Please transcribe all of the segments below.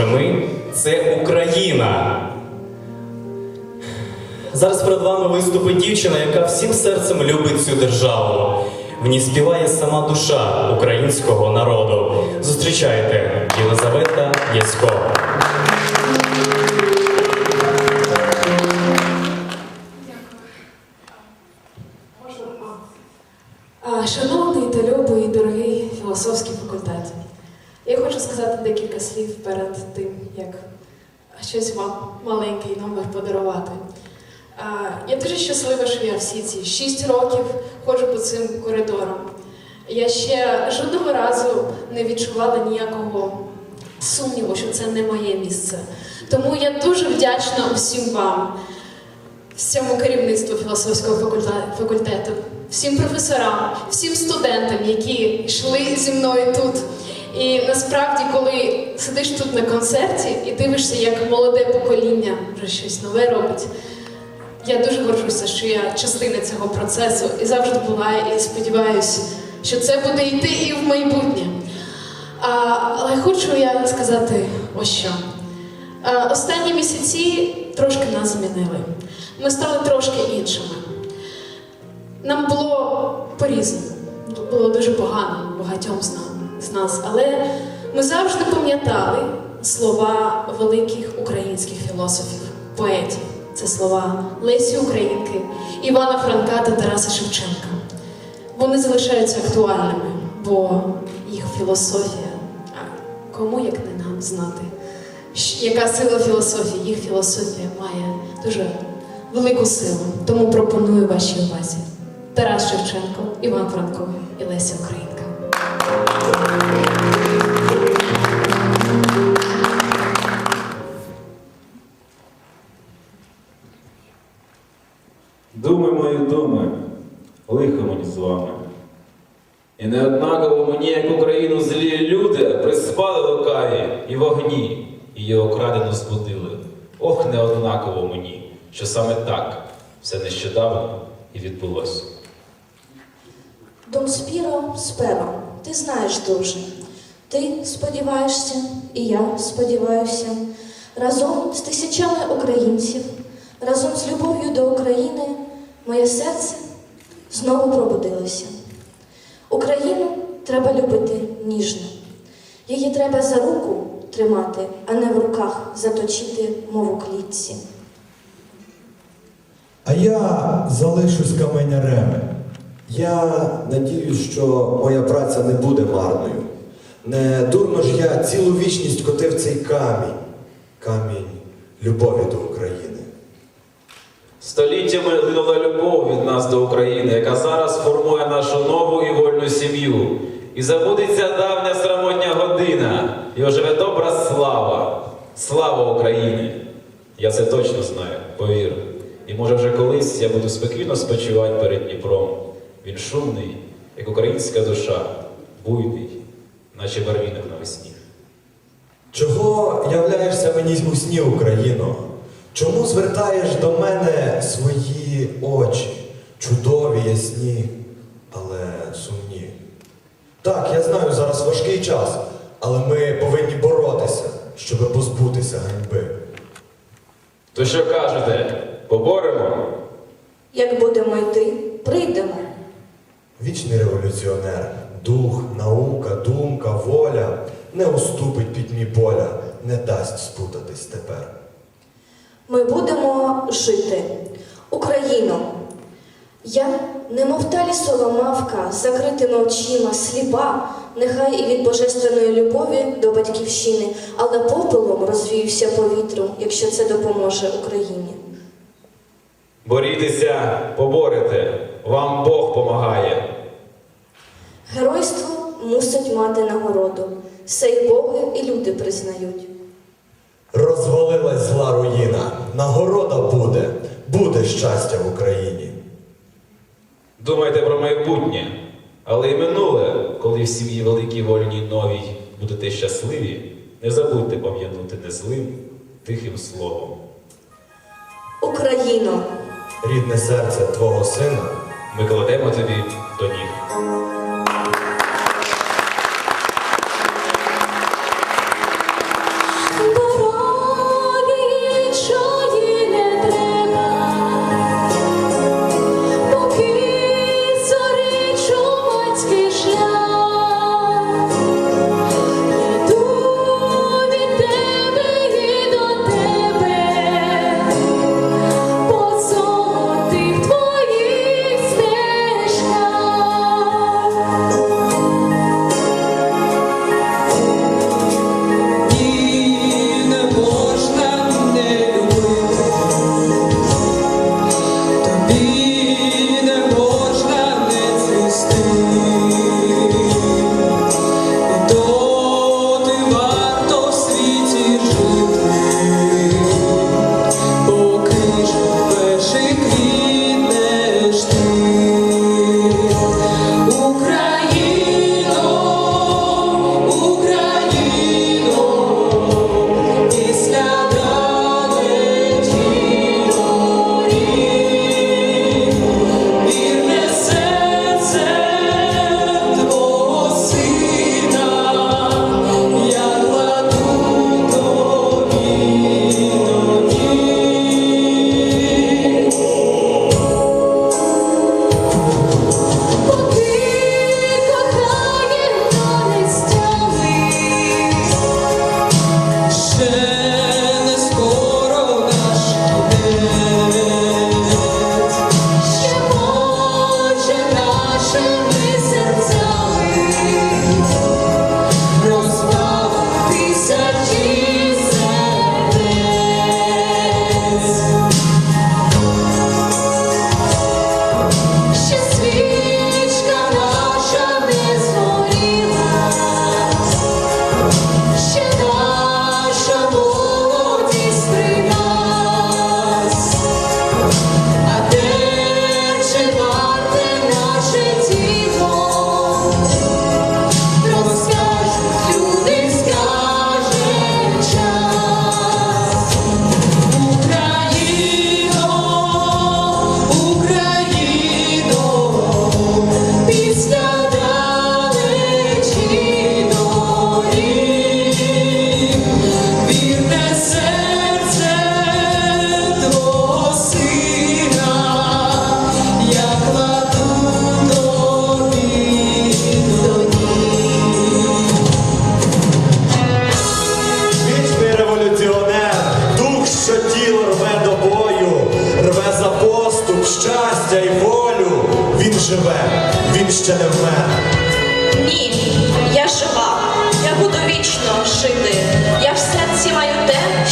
Ми це Україна. Зараз перед вами виступить дівчина, яка всім серцем любить цю державу. В ній співає сама душа українського народу. Зустрічайте Єлизавета Ясько. Шановний та любий, дорогий філософський сказати декілька слів перед тим, як щось вам маленький номер подарувати. Я дуже щаслива, що я всі ці шість років ходжу по цим коридорам. Я ще жодного разу не відчувала ніякого сумніву, що це не моє місце. Тому я дуже вдячна усім вам всьому керівництву філософського факультету, всім професорам, всім студентам, які йшли зі мною тут. І насправді, коли сидиш тут на концерті і дивишся, як молоде покоління вже щось нове робить, я дуже горжуся, що я частина цього процесу і завжди була, і сподіваюся, що це буде йти і в майбутнє. А, але хочу я сказати ось що. А, останні місяці трошки нас змінили. Ми стали трошки іншими. Нам було по-різному, було дуже погано багатьом з нам- з нас, але ми завжди пам'ятали слова великих українських філософів, поетів. Це слова Лесі Українки, Івана Франка та Тараса Шевченка. Вони залишаються актуальними, бо їх філософія, а кому як не нам знати, яка сила філософії, їх філософія має дуже велику силу. Тому пропоную вашій увазі Тарас Шевченко, Іван Франко і Леся Українка. Думи мої думи, лихо мені з вами. І неоднаково мені, як Україну злі люди, приспали лукаві і вогні, і її окрадено збудили. Ох, неоднаково мені, що саме так все нещодавно і відбулося. Дом Спіро Сперо, ти знаєш дуже. Ти сподіваєшся, і я сподіваюся, разом з тисячами українців, разом з любов'ю до України, моє серце знову пробудилося. Україну треба любити ніжно. Її треба за руку тримати, а не в руках заточити мову клітці. А я залишусь каменярем. Я надіюсь, що моя праця не буде марною. Не дурно ж я цілу вічність котив цей камінь, камінь любові до України. Століттями линула любов від нас до України, яка зараз формує нашу нову і вольну сім'ю. І забудеться давня срамотня година, і оживе добра слава, слава України. Я це точно знаю, повір. І може вже колись я буду спокійно спочивати перед Дніпром. Він шумний, як українська душа, буйний, наче барвінок навесні. Чого являєшся мені у сні, Україно? Чому звертаєш до мене свої очі, чудові, ясні, але сумні? Так, я знаю, зараз важкий час, але ми повинні боротися, щоб позбутися ганьби. То що кажете, поборемо? Як будемо йти, революціонер, дух, наука, думка, воля не уступить пітьмі поля, не дасть спутатись тепер. Ми будемо жити. Україно. Я, немов та лісова мавка, закритими очима, сліпа, нехай і від божественної любові до батьківщини, але попелом розвіюся повітром, якщо це допоможе Україні. Борітеся, поборете, вам Бог помагає. Геройство мусить мати нагороду. Сей боги і люди признають. Розвалилась зла руїна, нагорода буде, буде щастя в Україні. Думайте про майбутнє, але й минуле, коли в сім'ї великій вольній новій будете щасливі, не забудьте пам'янути незлим, тихим словом. Україно! Рідне серце твого сина Ми кладемо тобі до ніг.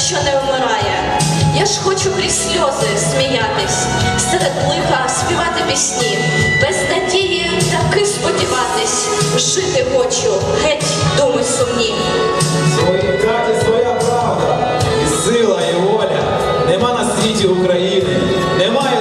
що не вмирає. Я ж хочу крізь сльози сміятись, серед лиха співати пісні, без надії таки сподіватись, жити хочу, геть думи сумні. Свої хаті своя правда, і сила, і воля, нема на світі України, немає.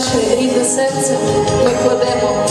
наше рідне серце ми кладемо.